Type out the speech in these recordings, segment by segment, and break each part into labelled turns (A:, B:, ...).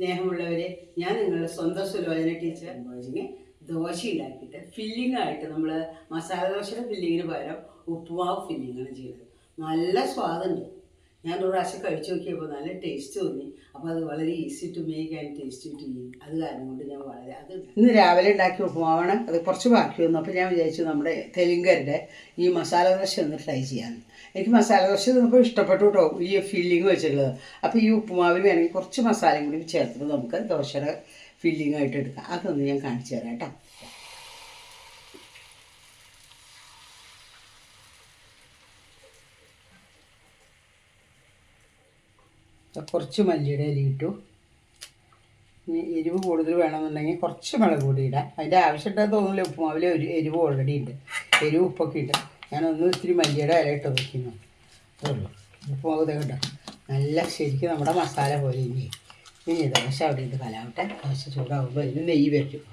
A: സ്നേഹമുള്ളവരെ ഞാൻ നിങ്ങളുടെ സ്വന്തം സുലോചന ടീച്ചർ മോചിന് ദോശ ഉണ്ടാക്കിയിട്ട് ഫില്ലിംഗ് ആയിട്ട് നമ്മൾ മസാല ദോശയുടെ ഫില്ലിങ്ങിന് പകരം ഉപ്പുമാവ് ഫില്ലിങ്ങാണ് ചെയ്തത് നല്ല സ്വാദുണ്ട് ഞാൻ ഒരു പ്രാവശ്യം കഴിച്ചു നോക്കിയപ്പോൾ നല്ല ടേസ്റ്റ് തോന്നി. അപ്പോൾ അത് വളരെ easy to make and taste too ഈ അത് കാരണം കൊണ്ട് ഞാൻ വളരെ അത് ഇന്ന് രാവിലെ ഉണ്ടാക്കിയ ഉപ്പുമാവാണ്. അത് കുറച്ച് ബാക്കി വന്നു അപ്പോൾ ഞാൻ വിചാരിച്ചു നമ്മുടെ തെലുങ്കരുടെ ഈ മസാല ദോശ ഒന്ന് ട്രൈ ചെയ്യാമെന്ന് എനിക്ക് മസാല ദോശ നമുക്ക് ഇഷ്ടപ്പെട്ടു കേട്ടോ ഈ ഫില്ലിങ് വെച്ചിട്ടുള്ളത്. അപ്പോൾ ഈ ഉപ്പുമാവിൽ വേണമെങ്കിൽ കുറച്ച് മസാലയും കൂടി ചേർത്തിട്ട് നമുക്ക് ദോശയുടെ ഫില്ലിംഗ് ആയിട്ട് എടുക്കാം. അതൊന്ന് ഞാൻ കാണിച്ചു തരാം കേട്ടോ കുറച്ച് മല്ലിയുടെ ഇല ഇട്ടു. ഇനി എരിവ് കൂടുതൽ വേണമെന്നുണ്ടെങ്കിൽ കുറച്ച് മുളക് പൊടി ഇടാം. അതിന്റെ ആവശ്യമായിട്ട് തോന്നില്ല ഉപ്പുമാവിൽ ഒരു എരിവ് ഓൾറെഡി ഉണ്ട്. എരിവ് ഉപ്പൊക്കെ ഇട്ട് ഞാനൊന്ന് ഇത്തിരി മല്ലിയുടെ ഇല ഇട്ട് വയ്ക്കുന്നു അതുള്ളൂ ഉപ്പുമാവ് കേട്ടോ നല്ല ശരിക്കും നമ്മുടെ മസാല പോലെ ഇനി. ഇനി ദോശ അവിടെ ഇട്ട് കലാവട്ടെ. ദോശ ചൂടാകുമ്പോൾ ഇതിന് നെയ്യ് വരും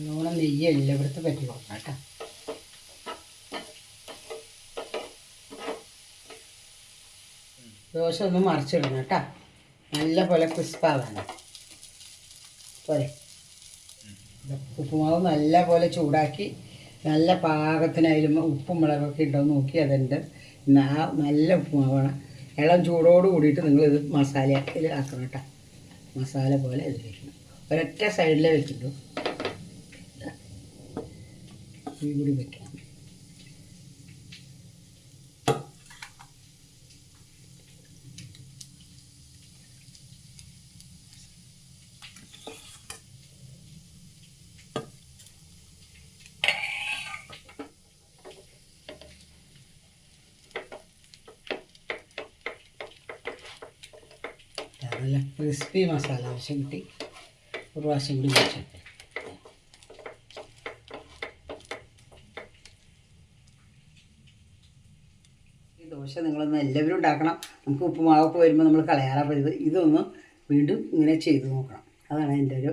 A: നല്ലോണം നെയ്യ് എല്ലായിടത്തും പറ്റി കൊടുക്കാം കേട്ടോ. ദോശ ഒന്ന് മറിച്ചിടണം കേട്ടോ. നല്ല പോലെ ക്രിസ്പാവാണ് പോരെ. ഉപ്പുമാവ് നല്ല പോലെ ചൂടാക്കി നല്ല പാകത്തിനായാലും ഉപ്പും മുളകൊക്കെ ഉണ്ടോ എന്ന് നോക്കി അതുണ്ട്. നല്ല ഉപ്പുമാവാണ്. ഇളം ചൂടോട് കൂടിയിട്ട് നിങ്ങളിത് മസാല ആക്കണം കേട്ടോ. മസാല പോലെ ഇത് വെക്കണം ഒരൊറ്റ സൈഡിലേ വെച്ചിട്ടു. ഈ കൂടി വെക്കാം നല്ല ക്രിസ്പി മസാല ആവശ്യം കിട്ടി. ഒരു പ്രാവശ്യം കൂടി വെച്ചിട്ട്. ദോശ നിങ്ങളൊന്ന് എല്ലാവരും ഉണ്ടാക്കണം. നമുക്ക് ഉപ്പുമാവൊക്കെ വരുമ്പോൾ നമ്മൾ കളയാറാണ് പതിവ്. ഇതൊന്ന് വീണ്ടും ഇങ്ങനെ ചെയ്തു നോക്കണം. അതാണ് എന്റെ ഒരു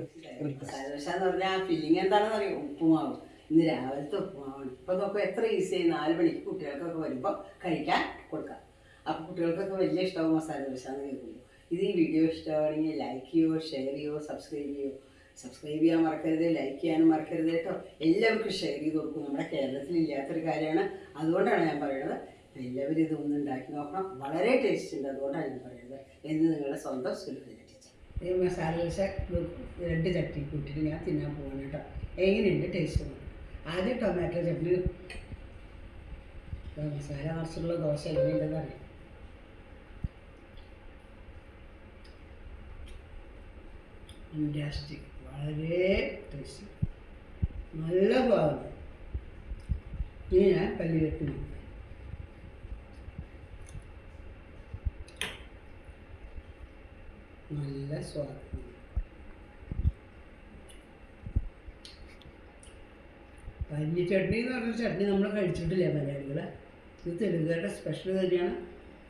A: ദോശ പറഞ്ഞാൽ ആ ഫില്ലിങ് എന്താണെന്ന് അറിയാം ഉപ്പുമാവ്. ഇന്ന് രാവിലത്തെ ഉപ്പുമാവാണ് ഇപ്പം നോക്കുമ്പോൾ എത്ര ഈസിയായി നാല് മണിക്ക് കുട്ടികൾക്കൊക്കെ വരുമ്പോൾ കഴിക്കാൻ കൊടുക്കാം. അപ്പോൾ കുട്ടികൾക്കൊക്കെ വലിയ ഇഷ്ടമാവും മസാല ദോശ എന്ന് കേൾക്കുമ്പോൾ ഇത് ഈ വീഡിയോ ഇഷ്ടമാണെങ്കിൽ ലൈക്ക് ചെയ്യുമോ ഷെയർ ചെയ്യുമോ സബ്സ്ക്രൈബ് ചെയ്യുമോ സബ്സ്ക്രൈബ് ചെയ്യാൻ മറക്കരുത് ലൈക്ക് ചെയ്യാനും മറക്കരുത് കേട്ടോ. എല്ലാവർക്കും ഷെയർ ചെയ്ത് കൊടുക്കും. നമ്മുടെ കേരളത്തിൽ ഇല്ലാത്തൊരു കാര്യമാണ്. അതുകൊണ്ടാണ് ഞാൻ പറയുന്നത്. എല്ലാവരും ഇത് ഒന്ന് ഉണ്ടാക്കി നോക്കണം. വളരെ ടേസ്റ്റ് ഉണ്ട് അതുകൊണ്ടാണ് ഞാൻ പറയുന്നത്. എന്ന് നിങ്ങളുടെ സ്വന്തം സുലഭ ഈ മസാല ദോശ രണ്ട് ചട്ടി കൂട്ടിയിട്ട് ഞാൻ തിന്നാൻ പോവാണ് കേട്ടോ. എങ്ങനെയുണ്ട് ടേസ്റ്റ് ആദ്യം ടൊമാറ്റോ ചട്നി മസാല നിറച്ചുള്ള ദോശ എങ്ങനെയുണ്ടെന്ന് അറിയാം. ഫാന്റാസ്റ്റിക് വളരെ ടേസ്റ്റി നല്ല ഭാഗം ഇനി ഞാൻ പല്ലിലെട്ട് നോക്കാം നല്ല സ്വാദ്. പഞ്ഞി ചട്നി എന്ന് പറഞ്ഞ ചട്നി നമ്മൾ കഴിച്ചിട്ടില്ല മലയാളികൾ ഇത് തെലുങ്കുകാരുടെ സ്പെഷ്യൽ തന്നെയാണ്.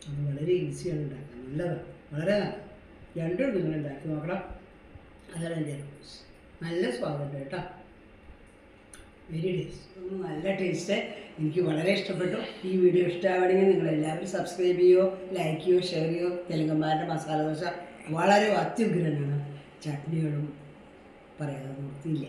A: അത് വളരെ ഈസിയാണ് ഉണ്ടാക്കാൻ. നല്ലതാണ്. വളരെ നല്ല രണ്ടും നിങ്ങൾ ഉണ്ടാക്കി നോക്കണം. അതാണ് എന്റെ നല്ല സ്വാദുണ്ട് കേട്ടോ. വെരി ടേസ്റ്റ് നല്ല ടേസ്റ്റ് എനിക്ക് വളരെ ഇഷ്ടപ്പെട്ടു. ഈ വീഡിയോ ഇഷ്ടമാവണമെങ്കിൽ നിങ്ങൾ എല്ലാവരും സബ്സ്ക്രൈബ് ചെയ്യുമോ ലൈക്ക് ചെയ്യുമോ ഷെയർ ചെയ്യുമോ തെലുങ്കന്മാരുടെ മസാല ദോശ വളരെ അത്യുഗ്രനാണ്. ചട്നികളും പറയാതെ നിർത്തിയില്ല